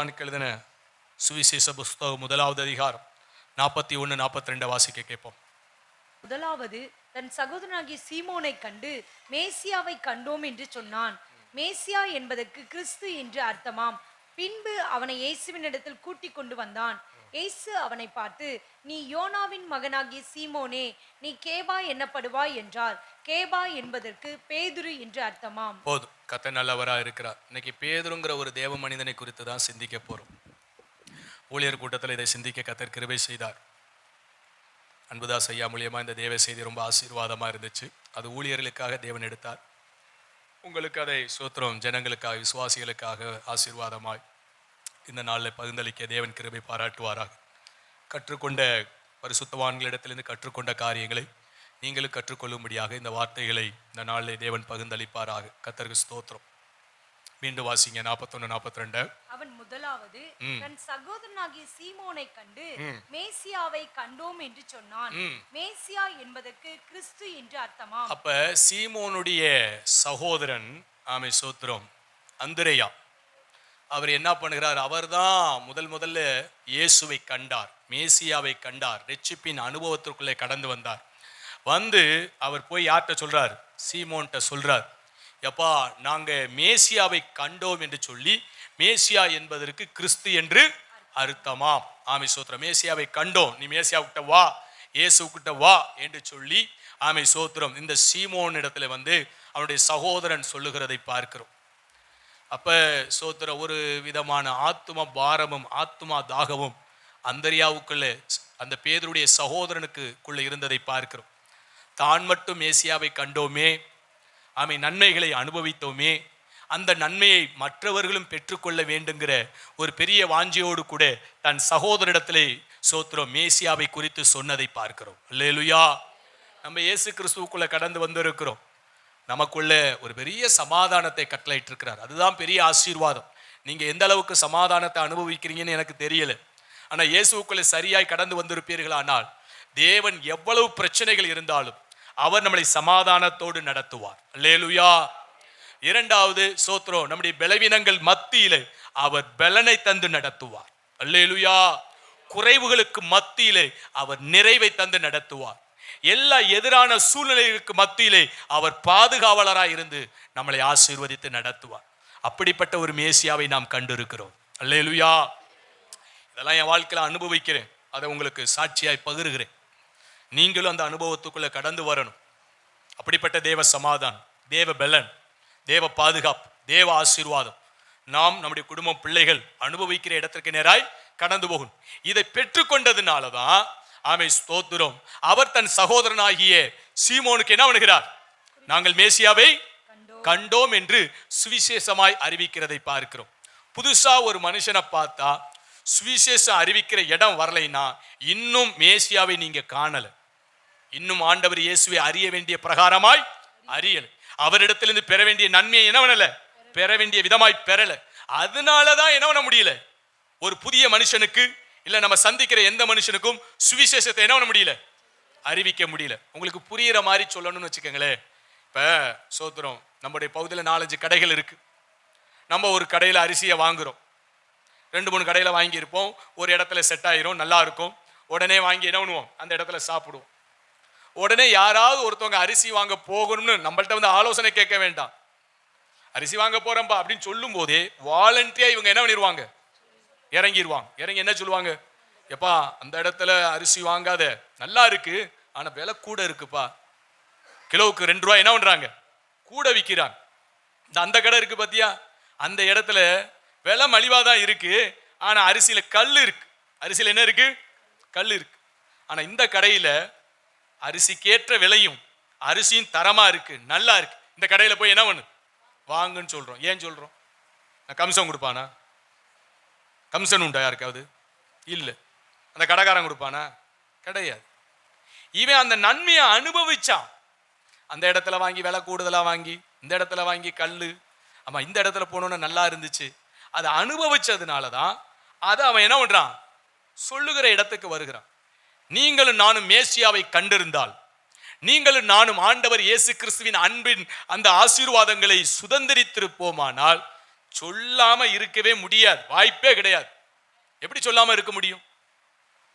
யோவானுக்கு எழுதின சுவிசேஷ புஸ்தகம் முதலாவது அதிகாரம் நாற்பத்தி ஒன்று நாற்பத்தி ரெண்டு வாசிக்க கேட்போம். முதலாவது தன் சகோதரனாகிய சீமோனை கண்டு மேசியாவை கண்டோம் என்று சொன்னான். மேசியா என்பதற்கு கிறிஸ்து என்று அர்த்தமாம். பின்பு அவனை இயேசுவினிடத்தில் கூட்டிக் கொண்டு வந்தான். எய்சு அவனை பார்த்து நீ யோனாவின் மகனாகிய சீமோனே நீ கேபா என்னப்படுவாய்? என்றார். கேபா என்பதற்கு பேதுரு என்று அர்த்தமாம். போதும். கத்த நல்லவரா இருக்கிறார். இன்னைக்கு பேதுருங்கிற ஒரு தேவ மனிதனை குறித்து தான் சிந்திக்க போறோம். ஊழியர் கூட்டத்தில் இதை சிந்திக்க கத்தர் கிருபை செய்தார். அன்புதாஸ் ஐயா மூலியமா இந்த தேவ செய்தி ரொம்ப ஆசீர்வாதமா இருந்துச்சு. அது ஊழியர்களுக்காக தேவன் எடுத்தார். உங்களுக்கு அதை சூத்திரம் ஜனங்களுக்காக விசுவாசிகளுக்காக ஆசீர்வாதமாய் இந்த நாளில் பகிர்ந்தளிக்க தேவன் கிருபை பாராட்டுவாராக. கற்றுக்கொண்ட பரிசுத்தவான்களிடத்திலிருந்து கற்றுக்கொண்ட காரியங்களை நீங்களும் கற்றுக்கொள்ளும்படியாக இந்த வார்த்தைகளை இந்த நாளில் தேவன் பகிர்ந்தளிப்பாராக கத்தருக்கு ஸ்தோத்திரம். மீண்டும் வாசிங்க நாற்பத்தொன்று நாற்பத்தி ரெண்டு அவன் முதலாவது தன் சகோதரனாகிய சீமோனை கண்டு மேசியாவை கண்டோம் என்று சொன்னான். மேசியா என்பதற்கு கிறிஸ்து என்று அர்த்தமாம். அப்ப சீமோனுடைய சகோதரன் ஆமை சோத்திரம் அந்திரேயா. அவர் என்ன பண்ணுகிறார்? அவர்தான் முதல் முதல்ல இயேசுவை கண்டார் மேசியாவை கண்டார் ரெச்சிப்பின் அனுபவத்திற்குள்ளே கடந்து வந்தார். வந்து அவர் போய் யார்கிட்ட சொல்றார்? சீமோன்கிட்ட சொல்றார். எப்பா நாங்கள் மேசியாவை கண்டோம் என்று சொல்லி மேசியா என்பதற்கு கிறிஸ்து என்று அர்த்தமாம். ஆமை சோத்திரம். மேசியாவை கண்டோம். நீ மேசியாவுக்கிட்ட வா இயேசுக்கிட்ட வா என்று சொல்லி ஆமை சோத்திரம். இந்த சீமோன் இடத்துல வந்து அவனுடைய சகோதரன் சொல்லுகிறதை பார்க்கிறோம். அப்போ சோத்திர ஒரு விதமான ஆத்ம பாரமும் ஆத்மா தாகமும் அந்தரியாவுக்குள்ளே அந்த பேதருடைய சகோதரனுக்குள்ளே இருந்ததை பார்க்கிறோம். தான் மட்டும் ஏசியாவை கண்டோமே ஆமை நன்மைகளை அனுபவித்தோமே அந்த நன்மையை மற்றவர்களும் பெற்றுக்கொள்ள வேண்டுங்கிற ஒரு பெரிய வாஞ்சியோடு கூட தன் சகோதரிடத்திலே சோத்திரம் மேசியாவை குறித்து சொன்னதை பார்க்கிறோம். இல்லையா நம்ம இயேசு கிறிஸ்துவுக்குள்ளே கடந்து வந்திருக்கிறோம். நமக்குள்ள ஒரு பெரிய சமாதானத்தை கட்டளையிட்டு இருக்கிறார் அதுதான் பெரிய ஆசீர்வாதம். நீங்க எந்த அளவுக்கு சமாதானத்தை அனுபவிக்கிறீங்கன்னு எனக்கு தெரியல. ஆனா இயேசுக்குள்ளே சரியாய் கடந்து வந்திருப்பீர்களானால் தேவன் எவ்வளவு பிரச்சனைகள் இருந்தாலும் அவர் நம்மளை சமாதானத்தோடு நடத்துவார். அல்லேலுயா. இரண்டாவது சோத்ரோ நம்முடைய பலவீனங்கள் மத்தியிலே அவர் பலனை தந்து நடத்துவார். அல்லேலுயா. குறைவுகளுக்கு மத்தியிலே அவர் நிறைவை தந்து நடத்துவார். எல்லா எதிரான சூழ்நிலைகளுக்கு மத்தியிலே அவர் பாதுகாவலராய் இருந்து நம்மளை ஆசீர்வதித்து நடத்துவார். அப்படிப்பட்ட ஒரு மேசியாவை நாம் கண்டிருக்கிறோம். அல்லேலுயா. இதெல்லாம் என் வாழ்க்கையில அனுபவிக்கிறேன். அதை உங்களுக்கு சாட்சியாய் பகிர்கிறேன். நீங்களும் அந்த அனுபவத்துக்குள்ளே கடந்து வரணும். அப்படிப்பட்ட தேவ சமாதானம் தேவ பலன் தேவ பாதுகாப்பு தேவ ஆசீர்வாதம். நாம் நம்முடைய குடும்பம் பிள்ளைகள் அனுபவிக்கிற இடத்திற்கு நேராய் கடந்து போகும் இதை பெற்றுக்கொண்டதுனால தான் ஆமை ஸ்தோத்திரம். அவர் தன் சகோதரனாகிய சீமோனுக்கு என்ன பண்ணுகிறார்? நாங்கள் மேசியாவை கண்டோம். என்று சுவிசேஷமாய் அறிவிக்கிறதை பார்க்கிறோம். புதுசா ஒரு மனுஷனை பார்த்தா சுவிசேஷம் அறிவிக்கிற இடம் வரலைன்னா இன்னும் மேசியாவை நீங்க காணல. இன்னும் ஆண்டவர் இயேசுவை அறிய வேண்டிய பிரகாரமாய் அறியல. அவரிடத்திலிருந்து பெற வேண்டிய நன்மையை என்ன பண்ணல? பெற வேண்டிய விதமாய் பெறல. அதனாலதான் என்ன பண்ண முடியல? ஒரு புதிய மனுஷனுக்கு இல்ல நம்ம சந்திக்கிற எந்த மனுஷனுக்கும் சுவிசேஷத்தை என்ன பண்ண முடியல? அறிவிக்க முடியல. உங்களுக்கு புரியிற மாதிரி சொல்லணும்னு வச்சுக்கோங்களேன். இப்ப சோத்திரம் நம்முடைய பகுதியில் நாலஞ்சு கடைகள் இருக்கு. நம்ம ஒரு கடையில் அரிசியை வாங்குறோம். ரெண்டு மூணு கடையில் வாங்கியிருப்போம். ஒரு இடத்துல செட் ஆயிரும் நல்லா இருக்கும். உடனே வாங்கி என்ன பண்ணுவோம்? அந்த இடத்துல சாப்பிடுவோம். உடனே யாராவது ஒருத்தவங்க அரிசி வாங்க போகணும்னு நம்மள்ட்ட வந்து ஆலோசனை கேட்க வேண்டாம். அரிசி வாங்க போறேன்பா அப்படின்னு சொல்லும் போதே வாலண்டியா இவங்க என்ன பண்ணிடுவாங்க இறங்கிடுவாங்க. இறங்கி என்ன சொல்லுவாங்க? எப்பா அந்த இடத்துல அரிசி வாங்காத. நல்லா இருக்கு ஆனால் விலை கூட இருக்குப்பா. கிலோவுக்கு ரெண்டு ரூபா என்ன பண்ணுறாங்க கூட விற்கிறாங்க இந்த அந்த கடை இருக்கு பார்த்தியா அந்த இடத்துல விலை மலிவாக தான் இருக்கு ஆனால் அரிசியில் கல் இருக்கு. அரிசியில் என்ன இருக்கு? கல் இருக்கு. ஆனால் இந்த கடையில் அரிசிக்கேற்ற விலையும் அரிசியும் தரமாக இருக்கு நல்லா இருக்கு. இந்த கடையில் போய் என்ன பண்ணு? வாங்குன்னு சொல்கிறோம் ஏன் சொல்கிறோம் நான் கமிஷன் கொடுப்பானா? கம்சன் உண்டா யாருக்காவது? இல்லை. அந்த கடைக்காரன் கொடுப்பானா? கிடையாது. இவன் அந்த நன்மையை அனுபவிச்சான். அந்த இடத்துல வாங்கி விலை கூடுதலாக வாங்கி இந்த இடத்துல வாங்கி கல் ஆமாம் இந்த இடத்துல போனோன்னு நல்லா இருந்துச்சு. அதை அனுபவிச்சதுனால தான் அதை அவன் என்ன பண்ணுறான் சொல்லுகிற இடத்துக்கு வருகிறான். நீங்களும் நானும் மேசியாவை கண்டிருந்தால் நீங்களும் நானும் ஆண்டவர் இயேசு கிறிஸ்துவின் அன்பின் அந்த ஆசீர்வாதங்களை சுதந்திரித்திருப்போமானால் சொல்லாம இருக்கவே முடியாது. வாய்ப்பே கிடையாது. எப்படி சொல்லாம இருக்க முடியும்?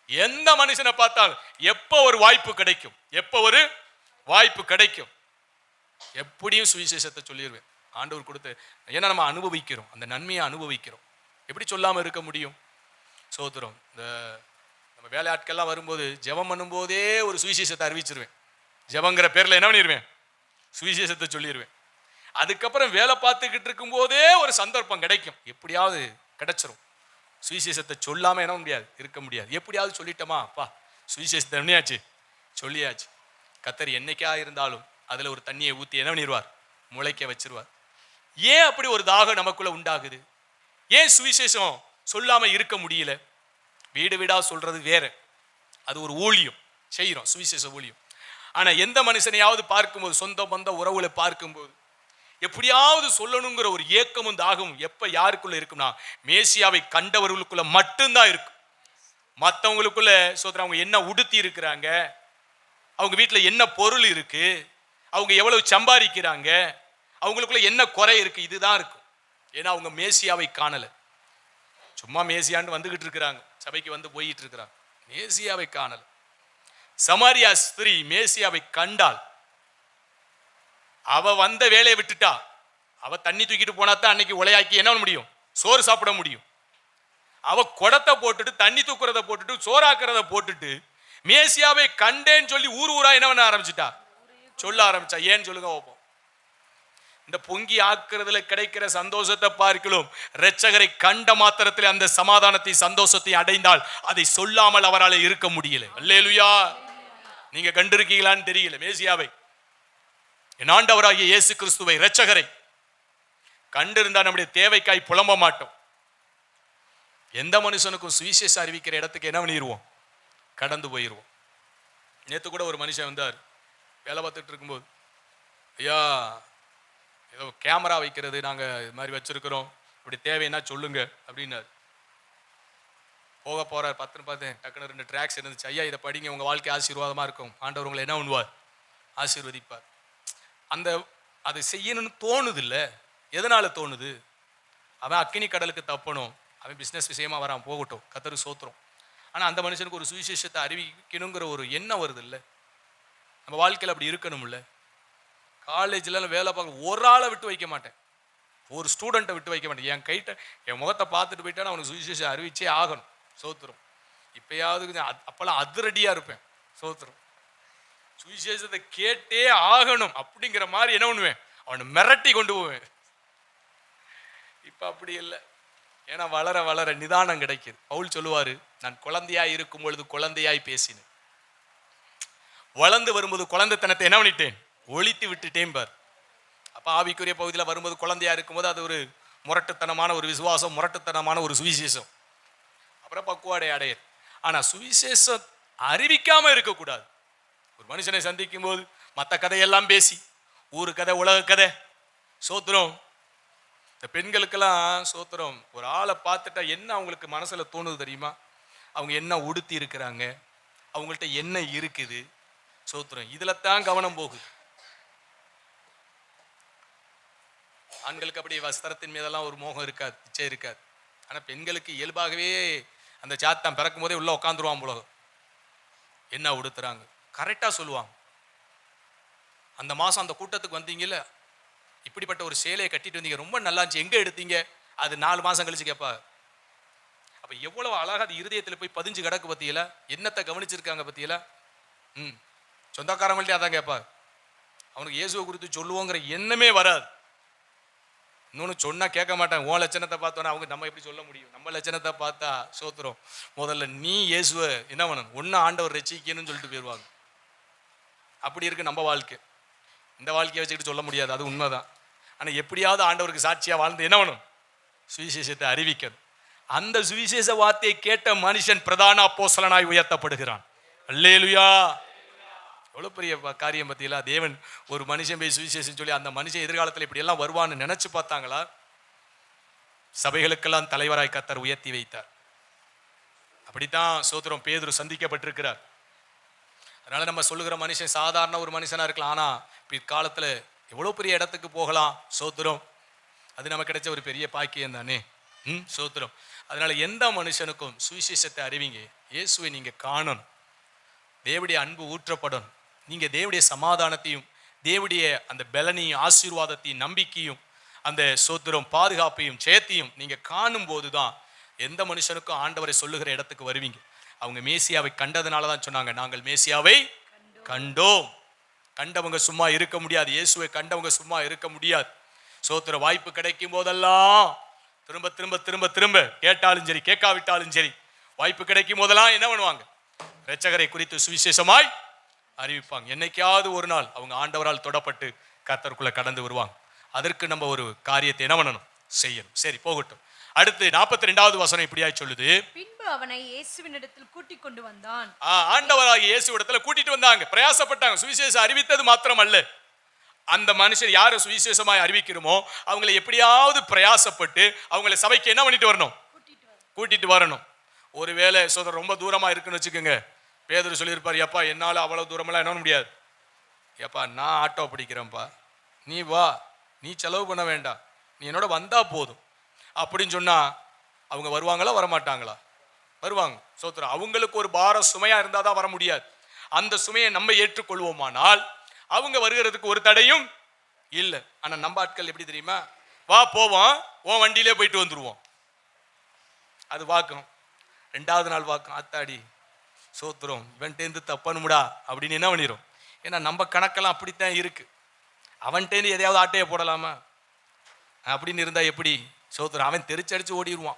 எந்த மனுஷனை பார்த்தாலும் எப்போ ஒரு வாய்ப்பு கிடைக்கும்? எப்போ ஒரு வாய்ப்பு கிடைக்கும்? எப்படியும் சுவிசேஷத்தை சொல்லிடுவேன் ஆண்டவர் கொடுத்து ஏன்னா நம்ம அனுபவிக்கிறோம். அந்த நன்மையை அனுபவிக்கிறோம். எப்படி சொல்லாம இருக்க முடியும்? சோத்திரம் இந்த நம்ம வேலையாட்கள்லாம் வரும்போது ஜெபம் பண்ணும்போதே ஒரு சுவிசேஷத்தை அறிவிச்சிருவேன். ஜெபங்கிற பேர்ல என்ன பண்ணிடுவேன் சுவிசேஷத்தை சொல்லிடுவேன் அதுக்கப்புறம் வேலை பார்த்துக்கிட்டு இருக்கும்போதே ஒரு சந்தர்ப்பம் கிடைக்கும். எப்படியாவது கிடைச்சிரும். சுவிசேஷத்தை சொல்லாம என்ன முடியாது? இருக்க முடியாது. எப்படியாவது சொல்லிட்டோமா? அப்பா சுவிசேஷத்தை என்னையாச்சு சொல்லியாச்சு. கத்தர் என்னைக்கா இருந்தாலும் அதுல ஒரு தண்ணியை ஊத்தி என்ன பண்ணிடுவார் முளைக்க வச்சிருவார். ஏன் அப்படி ஒரு தாகம் நமக்குள்ள உண்டாகுது? ஏன் சுவிசேஷம் சொல்லாம இருக்க முடியல? வீடு வீடா சொல்றது வேற. அது ஒரு ஊழியம். செய்கிறோம் சுவிசேஷ ஊழியம். ஆனா எந்த மனுஷனையாவது பார்க்கும்போது சொந்த பந்த உறவுகளை பார்க்கும்போது எப்படியாவது சொல்லணுங்கிற ஒரு ஏக்கமும் தாகமும் எப்போ யாருக்குள்ள இருக்கும்னா மேசியாவை கண்டவர்களுக்குள்ள மட்டும்தான் இருக்கும் மற்றவங்களுக்குள்ள சோதர அவங்க என்ன உடுத்தி இருக்கிறாங்க அவங்க வீட்டில் என்ன பொருள் இருக்கு அவங்க எவ்வளவு சம்பாதிக்கிறாங்க அவங்களுக்குள்ள என்ன குறை இருக்கு இதுதான் இருக்கும் ஏன்னா அவங்க மேசியாவை காணலை. சும்மா மேசியான்னு வந்துகிட்டு இருக்கிறாங்க சபைக்கு வந்து போயிட்டு இருக்கிறாங்க. மேசியாவை காணல. சமாரியா ஸ்திரீ மேசியாவை கண்டால் அவ வந்த வேலையை விட்டுட்டா அவ தண்ணி தூக்கிட்டு போனா தான் அன்னைக்கு உலையாக்கி என்ன பண்ண முடியும்? சோறு சாப்பிட முடியும். அவ குடத்தை போட்டுட்டு தண்ணி தூக்குறத போட்டுட்டு சோறாக்குறத போட்டுட்டு மேசியாவை கண்டேன்னு சொல்லி ஊர் ஊரா என்ன பண்ண ஆரம்பிச்சிட்டா? சொல்ல ஆரம்பிச்சா. ஏன்னு சொல்லுங்க வைப்போம் இந்த பொங்கி ஆக்குறதுல கிடைக்கிற சந்தோஷத்தை பார்க்கலாம் இரட்சகரை கண்ட மாத்திரத்தில் அந்த சமாதானத்தை சந்தோஷத்தை அடைந்தால் அதை சொல்லாமல் அவரால் இருக்க முடியல. அல்லேலுயா. நீங்க கண்டிருக்கீங்களான்னு தெரியல மேசியாவை. என் ஆண்டவராகிய இயேசு கிறிஸ்துவை இரட்சகரை கண்டிருந்தால் நம்முடைய தேவைக்காய் புலம்ப மாட்டோம். எந்த மனுஷனுக்கும் சுவிசேஷம் அறிவிக்கிற இடத்துக்கு என்ன பண்ணிடுவோம் கடந்து போயிடுவோம் நேற்று கூட ஒரு மனுஷன் வந்தார். வேலை பார்த்துட்டு இருக்கும்போது ஐயா ஏதோ கேமரா வைக்கிறது நாங்கள் இது மாதிரி வச்சுருக்கிறோம். இப்படி தேவைன்னா சொல்லுங்க அப்படின்னாரு. போக போகிறார் பத்துன்னு பார்த்தேன் டக்குன்னு ரெண்டு ட்ராக்ஸ் இருந்துச்சு. ஐயா இதை படிங்க உங்கள் வாழ்க்கை ஆசீர்வாதமாக இருக்கும். ஆண்டவர் உங்களை என்ன பண்ணுவார் ஆசீர்வதிப்பார். அந்த அதை செய்யணும்னு தோணுது எதனால் தோணுது? அவன் அக்கினி கடலுக்கு தப்பணும். அவன் பிஸ்னஸ் விஷயமா வரான் போகட்டும். கத்தரு சோத்துறோம் ஆனால் அந்த மனுஷனுக்கு ஒரு சுவிசேஷத்தை அறிவிக்கணுங்கிற ஒரு எண்ணம் வருது இல்லை நம்ம வாழ்க்கையில் அப்படி இருக்கணும்ல? காலேஜ்ல வேலை பார்க்க ஒரு ஆளை விட்டு வைக்க மாட்டேன். ஒரு ஸ்டூடெண்ட்டை விட்டு வைக்க மாட்டேன். என் கைட்ட என் முகத்தை பார்த்துட்டு போயிட்டா அவனுக்கு சுவிசேஷம் அறிவிச்சே ஆகணும். சோத்துரும். இப்போயாவது அப்போல்லாம் அதிரடியாக இருப்பேன். சோத்துரும். சுவிசேஷத்தை கேட்டே ஆகணும் அப்படிங்கிற மாதிரி என்ன பண்ணுவேன்? அவனை மிரட்டி கொண்டு போவேன். இப்ப அப்படி இல்லை. ஏன்னா வளர வளர நிதானம் கிடைக்குது. பவுல் சொல்லுவாரு நான் குழந்தையாய் இருக்கும் பொழுது குழந்தையாய் பேசினேன். வளர்ந்து வரும்போது குழந்தைத்தனத்தை என்ன பண்ணிட்டேன்? ஒழித்து விட்டுட்டேன் பார். அப்போ ஆவிக்குரிய பகுதியில் வரும்போது குழந்தையா இருக்கும்போது அது ஒரு முரட்டுத்தனமான ஒரு விசுவாசம் முரட்டுத்தனமான ஒரு சுவிசேஷம். அப்புறம் பக்குவாடை அடைய ஆனா சுவிசேஷம் அறிவிக்காமல் இருக்கக்கூடாது. ஒரு மனுஷனை சந்திக்கும் போது மற்ற கதையெல்லாம் பேசி ஊரு கதை உலக கதை. சோத்திரம் இந்த பெண்களுக்கெல்லாம் சோத்திரம் ஒரு ஆளை பார்த்துட்டா என்ன அவங்களுக்கு மனசில் தோணுது தெரியுமா? அவங்க என்ன உடுத்தி இருக்கிறாங்க? அவங்கள்ட்ட என்ன இருக்குது? சோத்திரம் இதுல தான் கவனம் போகுது. ஆண்களுக்கு அப்படி வஸ்திரத்தின் மீதெல்லாம் ஒரு மோகம் இருக்காது இச்சை இருக்காது. ஆனால் பெண்களுக்கு இயல்பாகவே அந்த சாத்தான் பிறக்கும் போதே உள்ளே உட்காந்துருவான் போல. என்ன உடுத்துறாங்க? கரெக்டாக சொல்லுவாங்க. அந்த மாதம் அந்த கூட்டத்துக்கு வந்தீங்கல்ல இப்படிப்பட்ட ஒரு சேலையை கட்டிட்டு வந்தீங்க ரொம்ப நல்லா இருந்துச்சு. எங்கே எடுத்தீங்க? அது நாலு மாதம் கழிச்சு கேட்பா அப்போ எவ்வளோ அழகாக அது இருதயத்தில் போய் பதிஞ்சு கிடக்கு பற்றியில என்னத்தை கவனிச்சிருக்காங்க பற்றியில ம். சொந்தக்காரங்கள்ட்டே அதான் கேட்பா அவனுக்கு இயேசுவை குறித்து சொல்லுவோங்கிற எண்ணமே வராது. இன்னொன்று சொன்னால் கேட்க மாட்டாங்க உன் லட்சணத்தை பார்த்தோன்னா அவங்க நம்ம எப்படி சொல்ல முடியும்? நம்ம லட்சணத்தை பார்த்தா சோத்துறோம் முதல்ல நீ இயேசுவை என்ன பண்ணணும்? ஒன்று ஆண்டவர் ரசிக்கணும்னு சொல்லிட்டு போயிடுவாங்க அப்படி இருக்கு நம்ம வாழ்க்கை. இந்த வாழ்க்கையை வச்சுக்கிட்டு சொல்ல முடியாது அது உண்மைதான். ஆனால் எப்படியாவது ஆண்டவருக்கு சாட்சியாக வாழ்ந்து என்ன வேணும்? சுவிசேஷத்தை அறிவிக்கணும். அந்த சுவிசேஷ வார்த்தையை கேட்ட மனுஷன் பிரதான அப்போசலனாய் உயர்த்தப்படுகிறான். அல்லேலுயா! எவ்வளோ பெரிய காரியம் பத்தியில தேவன் ஒரு மனுஷன் போய் சுவிசேஷம் சொல்லி அந்த மனுஷன் எதிர்காலத்தில் இப்படி எல்லாம் வருவான்னு நினைச்சு பார்த்தாங்களா? சபைகளுக்கெல்லாம் தலைவராய் கத்தர் உயர்த்தி வைத்தார். அப்படித்தான் சோத்திரம் பேதுரு சந்திக்கப்பட்டிருக்கிறார். அதனால நம்ம சொல்லுகிற மனுஷன் சாதாரண ஒரு மனுஷனாக இருக்கலாம். ஆனால் பிற்காலத்தில் எவ்வளோ பெரிய இடத்துக்கு போகலாம்? சோத்திரம். அது நமக்கு கிடைச்ச ஒரு பெரிய பாக்கியம் தானே? ம் சோத்திரம். அதனால் எந்த மனுஷனுக்கும் சுவிசேஷத்தை அறிவிங்க. இயேசுவை நீங்கள் காணணும். தேவடைய அன்பு ஊற்றப்படணும். நீங்கள் தேவடைய சமாதானத்தையும் தேவடைய அந்த பலனையும் ஆசீர்வாதத்தையும் நம்பிக்கையும் அந்த சோத்திரம் பாதுகாப்பையும் ஜெயத்தையும் நீங்கள் காணும் போதுதான் எந்த மனுஷனுக்கும் ஆண்டவரை சொல்லுகிற இடத்துக்கு வருவீங்க. அவங்க மேசியாவை கண்டதுனால தான் சொன்னாங்க நாங்கள் மேசியாவை கண்டோம். கண்டவங்க சும்மா இருக்க முடியாது. இயேசுவை கண்டவங்க சும்மா இருக்க முடியாது. சோத்திர வாய்ப்பு கிடைக்கும் போதெல்லாம் திரும்ப திரும்ப திரும்ப திரும்ப கேட்டாலும் சரி கேட்காவிட்டாலும் சரி வாய்ப்பு கிடைக்கும் போதெல்லாம் என்ன பண்ணுவாங்க? ரச்சகரை குறித்து சுவிசேஷமாய் அறிவிப்பாங்க. என்னைக்காவது ஒரு நாள் அவங்க ஆண்டவரால் தொடப்பட்டு கத்தருக்குள்ளே கடந்து வருவாங்க. அதற்கு நம்ம ஒரு காரியத்தை என்ன பண்ணணும்? செய்யணும். சரி போகட்டும். அடுத்து நாற்பத்தி ரெண்டாவது வசனம் இப்படியாய் சொல்லுது. பின்பு அவனை இயேசுவினிடத்தில் கூட்டிக் கொண்டு வந்தான். ஆ, ஆண்டவராகிய இயேசு இடத்துல கூட்டிட்டு வந்தாங்க. பிரயாசப்பட்டாங்க. சுவிசேஷம் அறிவித்தது மாத்திரம் அல்ல அந்த மனுஷன் யாரை சுவிசேஷமாய் அறிவிக்கிறோமோ அவங்களை எப்படியாவது பிரயாசப்பட்டு அவங்களை சபைக்கு என்ன பண்ணிட்டு வரணும்? கூட்டிட்டு வரணும். ஒருவேளை சோதரர் ரொம்ப தூரமா இருக்குன்னு வச்சுக்கோங்க. பேதர் சொல்லியிருப்பார் எப்பா என்னால அவ்வளவு தூரமெல்லாம் என்ன முடியாது. ஏப்பா நான் ஆட்டோ பிடிக்கிறேன்ப்பா. நீ வா. நீ செலவு பண்ண வேண்டாம். நீ என்னோட வந்தா போதும். அப்படின்னு சொன்னால் அவங்க வருவாங்களா வரமாட்டாங்களா? வருவாங்க. சோத்திரம் அவங்களுக்கு ஒரு பார சுமையாக இருந்தால் தான் வர முடியாது. அந்த சுமையை நம்ம ஏற்றுக்கொள்வோமானால் அவங்க வருகிறதுக்கு ஒரு தடையும் இல்லை. ஆனால் நம்ம ஆட்கள் எப்படி தெரியுமா? வா போவோம். உன் வண்டியிலே போயிட்டு வந்துடுவோம் அது வாக்கும். ரெண்டாவது நாள் வாக்கும். ஆத்தாடி சோத்துறோம் இவன்ட்டேந்து தப்பணுமுடா அப்படின்னு என்ன பண்ணிடும் ஏன்னா நம்ம கணக்கெல்லாம் அப்படித்தான் இருக்கு. அவன்கிட்டேருந்து எதையாவது ஆட்டையை போடலாமா? அப்படின்னு இருந்தால் எப்படி? சோத்துறோம் அவன் தெரிச்சடிச்சு ஓடிடுவான்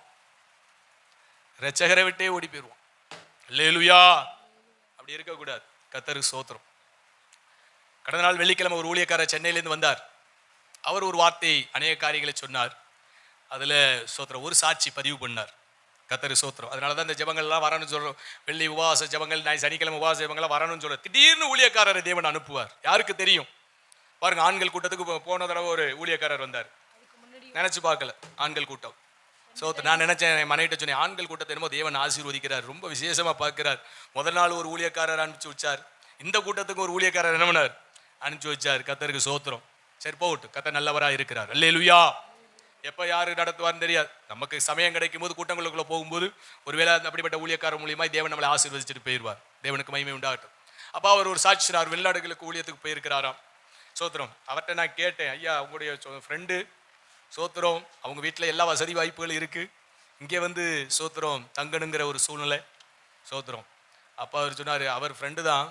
ரச்சகரை விட்டே ஓடி போயிடுவான் லேலுயா அப்படி இருக்கக்கூடாது. கத்தருக்கு சோத்திரம் கடந்த நாள் வெள்ளிக்கிழமை ஒரு ஊழியக்காரர் சென்னையிலேருந்து வந்தார். அவர் ஒரு வார்த்தை அநேக காரியங்களை சொன்னார். அதுல சோத்திரம் ஒரு சாட்சி பதிவு பண்ணார். கத்தரு சோத்திரம் அதனால தான் இந்த ஜபங்கள்லாம் வரணும்னு சொல்றோம். வெள்ளி உபவாச ஜபங்கள் நாய் சனிக்கிழமை உபவாச ஜபங்கள்லாம் வரணும்னு சொல்றோம். திடீர்னு ஊழியக்காரரை தேவன் அனுப்புவார். யாருக்கு தெரியும்? பாருங்கள் ஆண்கள் கூட்டத்துக்கு போ- போன தடவை ஒரு ஊழியக்காரர் வந்தார். நினைச்சு பார்க்கல ஆண்கள் கூட்டம். ஸோ நான் நினைச்சேன் என் மனைவிட்ட சொன்னேன் ஆண்கள் கூட்டத்தை என்னமோ தேவன் ஆசீர்வதிக்கிறார் ரொம்ப விசேஷமாக பார்க்கிறார். முதல் நாள் ஒரு ஊழியக்காரர் அனுப்பிச்சு வச்சார். இந்த கூட்டத்துக்கு ஒரு ஊழியக்காரர் என்ன பண்ணார்? அனுப்பிச்சு வச்சார். கத்தருக்கு சோத்திரம். சரி போகட்டும். கத்த நல்லவராக இருக்கிறார். அல்லேலுயா! எப்போ யாரு நடத்துவார்னு தெரியாது. நமக்கு சமயம் கிடைக்கும் போது கூட்டங்களுக்குள்ளே போகும்போது ஒருவேளை அப்படிப்பட்ட ஊழியக்காரர் மூலியமாக தேவன் நம்மளை ஆசீர்வதிச்சுட்டு போயிடுவார் தேவனுக்கு மகிமை உண்டாகட்டும். அப்போ அவர் ஒரு சாட்சினார் வெளிநாடுகளுக்கு ஊழியத்துக்கு போயிருக்கிறாராம். சோத்திரம். அவர்கிட்ட நான் கேட்டேன் ஐயா உங்களுடைய ஃப்ரெண்டு சோத்திரம் அவங்க வீட்டில் எல்லா வசதி வாய்ப்புகளும் இருக்குது இங்கே வந்து சோத்திரம் தங்கணுங்கிற ஒரு சூழ்நிலை. சோத்திரம். அப்பா அவர் சொன்னார் அவர் ஃப்ரெண்டு தான்.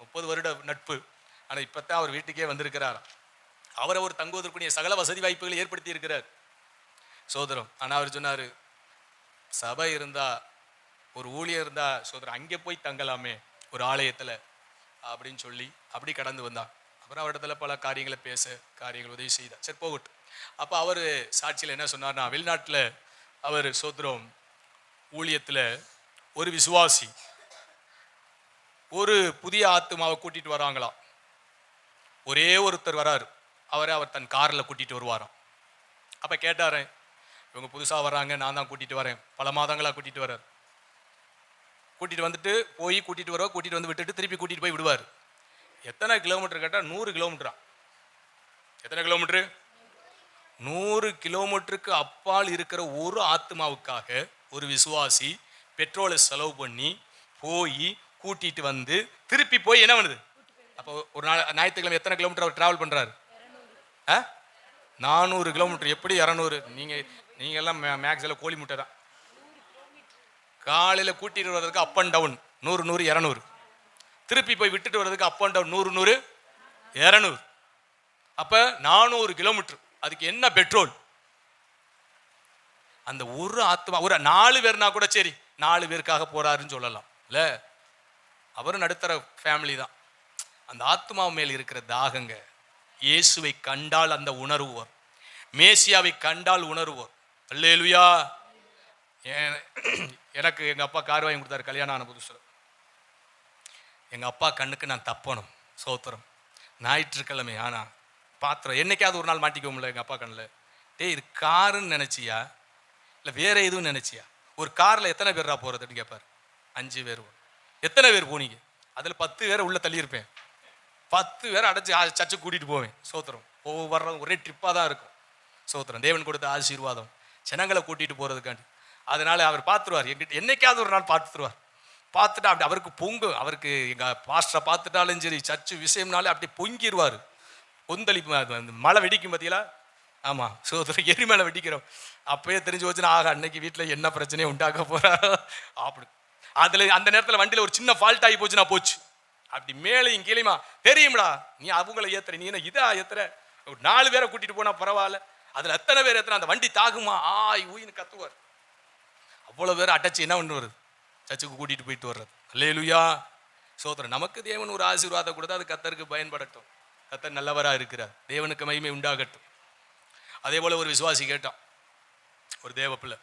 முப்பது வருட நட்பு. ஆனால் இப்போ தான் அவர் வீட்டுக்கே வந்திருக்கிறார் அவரை ஒரு தங்குவதற்குரிய சகல வசதி வாய்ப்புகளை ஏற்படுத்தி இருக்கிறார். சோதரம் ஆனால் அவர் சொன்னார் சபை இருந்தால் ஒரு ஊழியர் இருந்தால் சோதரம் அங்கே போய் தங்கலாமே ஒரு ஆலயத்தில் அப்படின்னு சொல்லி அப்படி கடந்து வந்தான். அப்புறம் அவரிடத்துல பல காரியங்களை பேச காரியங்கள் உதவி செய்தார். சரி போகட்டும். அப்போ அவர் சாட்சியில் என்ன சொன்னார்னா வெளிநாட்டில் அவர் சோத்ரம் ஊழியத்தில் ஒரு விசுவாசி ஒரு புதிய ஆத்துமாவை கூட்டிட்டு வராங்களாம். ஒரே ஒருத்தர் வராரு. அவரை அவர் தன் காரில் கூட்டிட்டு வருவாராம். அப்போ கேட்டாரு இவங்க புதுசாக வர்றாங்க நான் தான் கூட்டிட்டு வரேன். பல மாதங்களா கூட்டிட்டு வரார் கூட்டிட்டு வந்துட்டு போய் கூட்டிட்டு வர கூட்டிட்டு வந்து விட்டுட்டு திருப்பி கூட்டிட்டு போய் விடுவார். எத்தனை கிலோமீட்டர் கேட்டால் நூறு கிலோமீட்டரா. எத்தனை கிலோமீட்டரு? நூறு கிலோமீட்டருக்கு அப்பால் இருக்கிற ஒரு ஆத்மாவுக்காக ஒரு விசுவாசி பெட்ரோலை செலவு பண்ணி போய் கூட்டிட்டு வந்து திருப்பி போய் என்ன பண்ணுது? அப்போ ஒரு நாள் ஞாயிற்றுக்கிழமை எத்தனை கிலோமீட்டர் அவர் ட்ராவல் பண்ணுறாரு ஆ? நானூறு கிலோமீட்டர். எப்படி இரநூறு? நீங்கள் நீங்க எல்லாம் மேக்ஸில் கோழி முட்டை தான். காலையில் கூட்டிட்டு வர்றதுக்கு அப் அண்ட் டவுன் நூறு நூறு இரநூறு. திருப்பி போய் விட்டுட்டு வர்றதுக்கு அப் அண்ட் டவுன் நூறு நூறு இரநூறு. அப்போ நானூறு கிலோமீட்டர். அதுக்கு என்ன பெட்ரோல்? அந்த ஒரு ஆத்மா ஒரு நாலு பேர்னா கூட சரி நாலு பேருக்காக போறாருன்னு சொல்லலாம். இல்ல? அவரும் நடுத்தர ஃபேமிலி தான். அந்த ஆத்மா மேல் இருக்கிற தாகங்க இயேசுவை கண்டால் அந்த உணர்வோர். மேசியாவை கண்டால் உணர்வோர். அல்லேலுயா! எனக்கு எங்க அப்பா கார் வாங்கி கொடுத்தாரு கல்யாணம் ஆன புதுசுல. எங்க அப்பா கண்ணுக்கு நான் தப்பணும் சோத்திரம். ஞாயிற்றுக்கிழமை ஆனா பாத்திரம். என்னைக்காவது ஒரு நாள் மாட்டிக்குவோம்ல எங்கள் அப்பா கண்ணில். டேய் இது காருன்னு நினச்சியா? இல்லை வேற எதுவும் நினச்சியா? ஒரு காரில் எத்தனை பேர்ரா போகிறதுன்னு கேட்பாரு அஞ்சு பேர் எத்தனை பேர் போனீங்க? அதில் பத்து பேரை உள்ளே தள்ளியிருப்பேன். பத்து பேரை அடைச்சி சச்சு சர்ச்சுக்கு போவேன். சோத்திரம். ஒவ்வொரு ஒரே ட்ரிப்பாக தான் இருக்கும். சோத்திரம். தேவன் கொடுத்த ஆசீர்வாதம். ஜனங்களை கூட்டிகிட்டு போகிறதுக்காண்டி அதனால அவர் பார்த்துருவார் எங்கிட்ட என்னைக்காவது ஒரு நாள் பார்த்துருவார் பார்த்துட்டு அப்படி அவருக்கு பொங்கு. அவருக்கு எங்கள் பாஸ்டரை பார்த்துட்டாலும் சரி சர்ச்சு விஷயம்னாலே அப்படி பொங்கிடுவார் கொந்தளிப்பு அது மழை வெடிக்கும் பார்த்தீங்களா ஆமாம் சோதரம் எரிமலை வெடிக்கிறோம். அப்பயே தெரிஞ்சு வச்சுன்னா ஆக அன்னைக்கு வீட்டில் என்ன பிரச்சனையை உண்டாக்க போறா? அப்படி. அதில் அந்த நேரத்தில் வண்டியில் ஒரு சின்ன ஃபால்ட் ஆகி போச்சுன்னா போச்சு. அப்படி மேலேயும் கீழேயுமா? தெரியும்டா. நீ அவங்கள ஏத்துற நீ என்ன இதா ஏத்துற? ஒரு நாலு பேரை கூட்டிட்டு போனா பரவாயில்ல. அதுல எத்தனை பேர் ஏத்துற அந்த வண்டி தாகுமா? ஆய் ஊயின்னு கத்துவார். அவ்வளவு பேர் அட்டச்சு என்ன பண்ணு வருது? சர்ச்சுக்கு கூட்டிட்டு போயிட்டு வர்றது. அல்லேலுயா. சோதரன் நமக்கு தேவன் ஒரு ஆசீர்வாதம் கொடுத்தா அது கத்தருக்கு பயன்படட்டும். கத்தர் நல்லவராக இருக்கிறார். தேவனுக்கு மகிமை உண்டாகட்டும். அதே போல் ஒரு விசுவாசி கேட்டான். ஒரு தேவ பிள்ளை.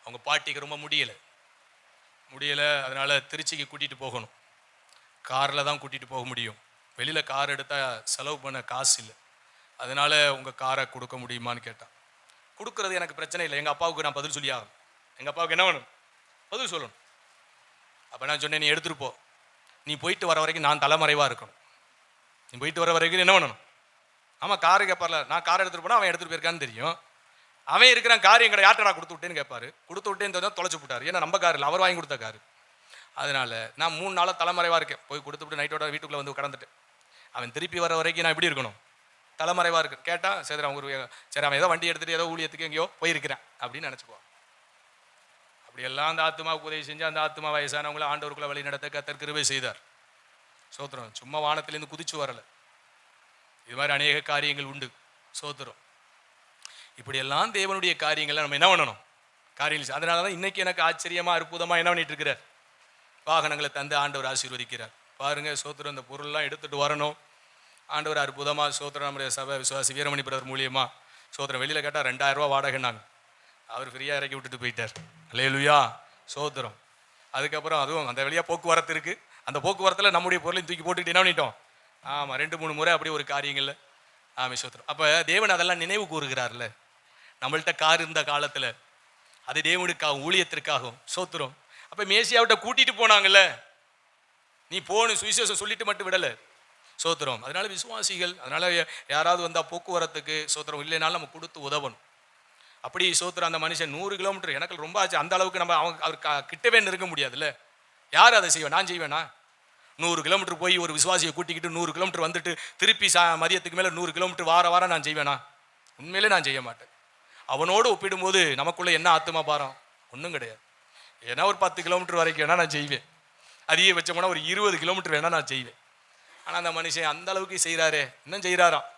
அவங்க பாட்டிக்கு ரொம்ப முடியலை. முடியலை அதனால் திருச்சிக்கு கூட்டிகிட்டு போகணும். காரில் தான் கூட்டிகிட்டு போக முடியும். வெளியில் கார் எடுத்தால் செலவு பண்ண காசு இல்லை. அதனால் உங்கள் காரை கொடுக்க முடியுமான்னு கேட்டான். கொடுக்குறது எனக்கு பிரச்சனை இல்லை. எங்கள் அப்பாவுக்கு நான் பதில் சொல்லி ஆகணும் எங்கள் அப்பாவுக்கு என்ன வேணும்? பதில் சொல்லணும். அப்போ நான் சொன்னேன் நீ எடுத்துகிட்டு போ. நீ போயிட்டு வர வரைக்கும் நான் தலைமறைவாக இருக்கணும். நீ போயிட்டு வர வரைக்கும் என்ன பண்ணணும்? ஆமாம் காரு கேட்பார்ல நான் கார் எடுத்துகிட்டு போனால் அவன் எடுத்துகிட்டு போயிருக்கான்னு தெரியும். அவன் இருக்கிறான் கார் எங்கட யார்ட்ட நான் கொடுத்து விட்டேன்னு கேட்பாரு. கொடுத்து விட்டேன்னு தெரிஞ்சா தொலைச்சு விட்டார். ஏன்னா நம்ம கார் இல்லை. அவர் வாங்கி கொடுத்த கார் அதனால நான் மூணு நாளாக தலைமறைவாக இருக்கேன். போய் கொடுத்துட்டு நைட்டோட வீட்டுக்குள்ளே வந்து கடந்துட்டு அவன் திருப்பி வர வரைக்கும் நான் எப்படி இருக்கணும்? தலைமறைவாக இருக்கு. கேட்டால் சரி அவங்க ஒரு சரி அவன் ஏதோ வண்டி எடுத்துட்டு ஏதோ ஊழியத்துக்கு எங்கேயோ போயிருக்கிறேன் அப்படின்னு நினச்சிக்குவான். அப்படியெல்லாம் அந்த ஆத்மாவுக்கு உதவி செஞ்சு அந்த ஆத்மா வயசானவங்களை ஆண்டவருக்குள்ள வழி நடத்த கத்தர் கிருபை செய்தார். சோத்திரம் சும்மா வானத்திலேருந்து குதிச்சு வரல. இது மாதிரி அநேக காரியங்கள் உண்டு சோத்திரம் இப்படியெல்லாம் தேவனுடைய காரியங்களை நம்ம என்ன பண்ணணும்? காரியங்கள் அதனால தான் இன்னைக்கு எனக்கு ஆச்சரியமாக அற்புதமாக என்ன பண்ணிட்டு இருக்கிறார்? வாகனங்களை தந்து ஆண்டவர் ஆசீர்வதிக்கிறார். பாருங்க சோத்திரம் இந்த பொருள்லாம் எடுத்துட்டு வரணும். ஆண்டவர் அற்புதமாக சோத்திரம் நம்முடைய சபை விசுவாசி வீரமணி பிரதர் மூலியமாக சோத்திரம் வெளியில கேட்டால் ரெண்டாயிரரூவா வாடகைனாங்க அவர் ஃப்ரீயாக இறக்கி விட்டுட்டு போயிட்டார். அல்லேலுயா சோத்திரம் அதுக்கப்புறம் அதுவும் அந்த வழியாக போக்குவரத்து இருக்குது அந்த போக்குவரத்தில் நம்முடைய பொருளையும் தூக்கி போட்டுக்கிட்டு என்ன பண்ணிட்டோம்? ஆமாம் ரெண்டு மூணு முறை அப்படி ஒரு காரியங்களில். ஆமாம் சோத்திரம் அப்போ தேவன் அதெல்லாம் நினைவு கூறுகிறார்ல? நம்மள்கிட்ட கார் இருந்த காலத்தில். அது தேவனுக்காகவும் ஊழியத்திற்காகவும். சோத்திரம். அப்போ மேசியாவிட்ட கூட்டிட்டு போனாங்கல்ல? நீ போகணும் சுவிசேஷம் சொல்லிட்டு மட்டும் விடலை. சோத்திரம். அதனால விசுவாசிகள் அதனால யாராவது வந்தால் போக்குவரத்துக்கு சோத்திரம் இல்லைனாலும் நம்ம கொடுத்து உதவணும். அப்படி சோத்திரம் அந்த மனுஷன் நூறு கிலோமீட்டர். எனக்கு ரொம்ப ஆச்சு அந்த அளவுக்கு நம்ம அவங்க அவர் கிட்டவே நெருங்க முடியாதுல்ல? யார் அதை செய்வேன் நான் செய்வேனா? நூறு கிலோமீட்டர் போய் ஒரு விசுவாசியை கூட்டிக்கிட்டு நூறு கிலோமீட்டர் வந்துட்டு திருப்பி சா மதியத்துக்கு மேலே நூறு கிலோமீட்டர் வார வாரம் நான் செய்வேனா? உண்மையிலே நான் செய்ய மாட்டேன். அவனோடு ஒப்பிடும்போது நமக்குள்ளே என்ன ஆத்துமா பாரம்? ஒன்றும் கிடையாது. ஏன்னா ஒரு பத்து கிலோமீட்டர் வரைக்கும் வேணால் நான் செய்வேன். வச்சோம்னா ஒரு இருபது கிலோமீட்டர் வேணால் நான் செய்வேன். ஆனால் அந்த மனுஷன் அந்த அளவுக்கு செய்கிறாரே இன்னும் செய்கிறாராம்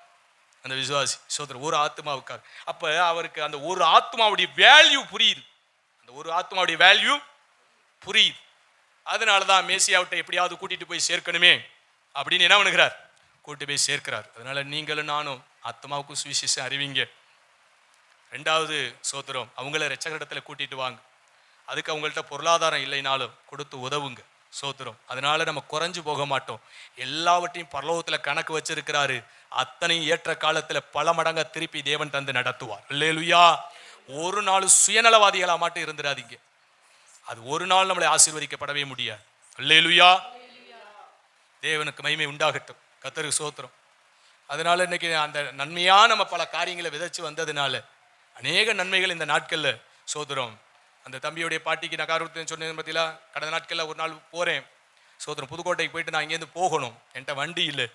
அந்த விசுவாசி சோதரர் ஒரு ஆத்மாவுக்காக அப்போ அவருக்கு அந்த ஒரு ஆத்மாவுடைய வேல்யூ புரியுது. அந்த ஒரு ஆத்மாவுடைய வேல்யூ புரியுது. அதனால தான் மேசியாவிட்ட எப்படியாவது கூட்டிட்டு போய் சேர்க்கணுமே அப்படின்னு என்ன பண்ணுகிறார்? கூட்டி போய் சேர்க்கிறார். அதனால நீங்களும் நானும் ஆத்மாவுக்கும் சுவிசேஷம் அறிவிங்க. ரெண்டாவது சோத்திரம் அவங்கள ரச்சகரிடத்துல கூட்டிட்டு வாங்க. அதுக்கு அவங்கள்ட்ட பொருளாதாரம் இல்லைனாலும் கொடுத்து உதவுங்க. சோத்திரம் அதனால நம்ம குறைஞ்சு போக மாட்டோம். எல்லாவற்றையும் பரலோகத்தில் கணக்கு வச்சிருக்கிறாரு. அத்தனையும் ஏற்ற காலத்தில் பல மடங்க திருப்பி தேவன் தந்து நடத்துவார். இல்லையா ஒரு நாள் சுயநலவாதிகளாக மட்டும் இருந்துடாதீங்க அது ஒரு நாள் நம்மளை ஆசீர்வதிக்கப்படவே முடியாது. அல்லேலுயா. தேவனுக்கு மகிமை உண்டாகட்டும். கத்தருக்கு சோத்திரம் அதனால இன்னைக்கு அந்த நன்மையா நம்ம பல காரியங்களை விதைச்சு வந்ததுனால அநேக நன்மைகள் இந்த நாட்களில் சோதரம் அந்த தம்பியுடைய பாட்டிக்கு நான் காரணத்தை சொன்னேன் பார்த்தீங்களா கடந்த நாட்களில் ஒரு நாள் போகிறேன் சோதரம் புதுக்கோட்டைக்கு போயிட்டு நான் இங்கேருந்து போகணும். என்கிட்ட வண்டி இல்லை.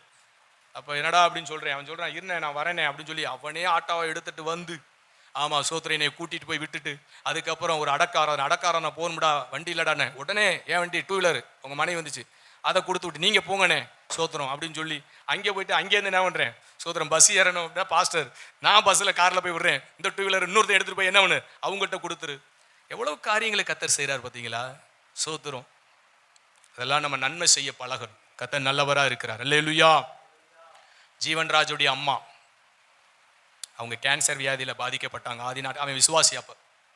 அப்போ என்னடா அப்படின்னு சொல்கிறேன் அவன் சொல்கிறான் இருந்தேன் நான் வரேனே அப்படின்னு சொல்லி அவனே ஆட்டோவை எடுத்துகிட்டு வந்து ஆமாம் சோத்திரம் கூட்டிகிட்டு போய் விட்டுட்டு அதுக்கப்புறம் ஒரு அடக்காரன் அடக்காரன் போகணும்டா வண்டி இல்லடானே உடனே ஏன் வண்டி டூ வீலர் உங்கள் மனைவி வந்துச்சு. அதை கொடுத்து விட்டு நீங்கள் போங்கண்ணே சோத்திரம் அப்படின்னு சொல்லி அங்கே போயிட்டு அங்கேருந்து என்ன பண்ணுறேன் சோத்திரம் பஸ் ஏறணும் அப்படின்னா பாஸ்டர் நான் பஸ்ஸில் காரில் போய் விடுறேன். இந்த டூ வீலர் இன்னொருத்தர் எடுத்துட்டு போய் என்ன பண்ணு? அவங்கள்ட்ட கொடுத்துரு. எவ்வளோ காரியங்களை கத்தர் செய்கிறார் பார்த்தீங்களா சோத்திரம் அதெல்லாம் நம்ம நன்மை செய்ய பழகணும். கத்தர் நல்லவராக இருக்கிறார். அல்லேலுயா. ஜீவன்ராஜுடைய அம்மா. அவங்க கேன்சர் வியாதியில் பாதிக்கப்பட்டாங்க. ஆதி நாட்டு அவன் விசுவாசி அப்போ.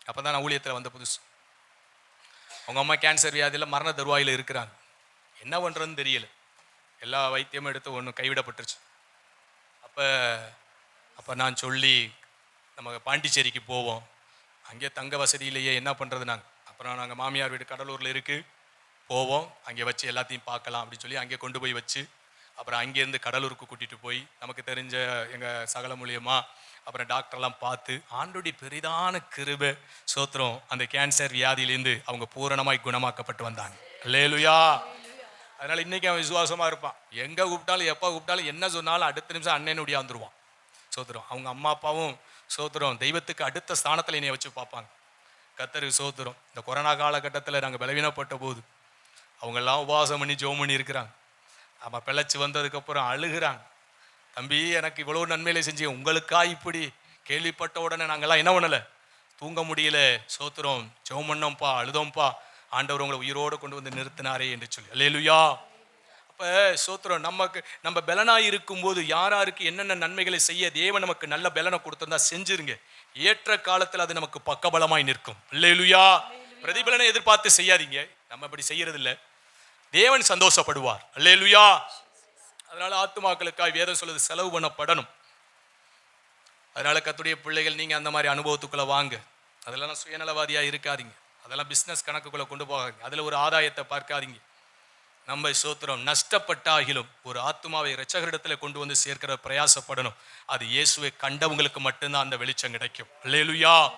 அப்போ தான் நான் ஊழியத்தில் வந்த புதுசு. அவங்க அம்மா கேன்சர் வியாதியில் மரண தருவாயில் இருக்கிறாங்க. என்ன பண்ணுறதுன்னு தெரியல. எல்லா வைத்தியமும் எடுத்து ஒன்று கைவிடப்பட்டுருச்சு. அப்போ அப்போ நான் சொல்லி நம்ம பாண்டிச்சேரிக்கு போவோம். அங்கே தங்க வசதியிலேயே என்ன பண்ணுறது நாங்கள் அப்புறம் நாங்கள் மாமியார் வீடு கடலூரில் இருக்குது போவோம். அங்கே வச்சு எல்லாத்தையும் பார்க்கலாம் அப்படின்னு சொல்லி அங்கே கொண்டு போய் வச்சு அப்புறம் அங்கேருந்து கடலூருக்கு கூட்டிட்டு போய் நமக்கு தெரிஞ்ச எங்க சகல மூலியமா அப்புறம் டாக்டர்லாம் பார்த்து ஆண்டோடைய பெரிதான கிருபை சோத்திரம் அந்த கேன்சர் வியாதியிலேருந்து அவங்க பூரணமாய் குணமாக்கப்பட்டு வந்தாங்க. லேலுயா அதனால இன்னைக்கு அவன் விசுவாசமா இருப்பான். எங்க கூப்பிட்டாலும் எப்போ கூப்பிட்டாலும் என்ன சொன்னாலும் அடுத்த நிமிஷம் அண்ணனுடைய வந்துருவான். சோத்திரம். அவங்க அம்மா அப்பாவும் சோத்திரம் தெய்வத்துக்கு அடுத்த ஸ்தானத்தில் என்னை வச்சு பார்ப்பாங்க. கத்தருக்கு சோத்திரம். இந்த கொரோனா காலகட்டத்தில் நாங்கள் பலவீனப்பட்ட போது அவங்கெல்லாம் உபவாசம் பண்ணி ஜோம் பண்ணி இருக்கிறாங்க அவன் பிழைச்சி வந்ததுக்கப்புறம் அழுகிறான் தம்பி எனக்கு இவ்வளோ நன்மையில செஞ்சு உங்களுக்கா இப்படி? கேள்விப்பட்ட உடனே நாங்கள்லாம் என்ன பண்ணலை? தூங்க முடியல சோத்துறோம் ஜெபம் பண்ணோம்ப்பா அழுதோம்ப்பா ஆண்டவர் உங்களை உயிரோடு கொண்டு வந்து நிறுத்தினாரே என்று சொல்லி. அல்லேலுயா. அப்போ சோத்திரம் நமக்கு நம்ம பலனாக இருக்கும்போது யார் யாருக்கு என்னென்ன நன்மைகளை செய்ய தேவன் நமக்கு நல்ல பலனை கொடுத்துருந்தா செஞ்சிருங்க. ஏற்ற காலத்தில் அது நமக்கு பக்கபலமாய் நிற்கும். இல்லையிலுயா பிரதிபலனை எதிர்பார்த்து செய்யாதீங்க. நம்ம அப்படி செய்யறதில்லை. தேவன் சந்தோஷப்படுவார். அல்லேலுயா. அதனால ஆத்துமாக்களுக்காய் வேதம் சொல்லுது செலவு பண்ணப்படணும். அதனால கத்துடைய பிள்ளைகள் நீங்க அந்த மாதிரி அனுபவத்துக்குள்ள வாங்க. அதெல்லாம் சுயநலவாதியா இருக்காதீங்க. அதெல்லாம் பிசினஸ் கணக்குக்குள்ள கொண்டு போகாதீங்க. அதுல ஒரு ஆதாயத்தை பார்க்காதீங்க. நம்ம சோத்திரம் நஷ்டப்பட்டாகிலும் ஒரு ஆத்மாவை ரச்சகரிடத்தில் கொண்டு வந்து சேர்க்கிற பிரயாசப்படணும். அது இயேசுவை கண்டவங்களுக்கு மட்டும்தான் அந்த வெளிச்சம் கிடைக்கும். அல்லேலுயா.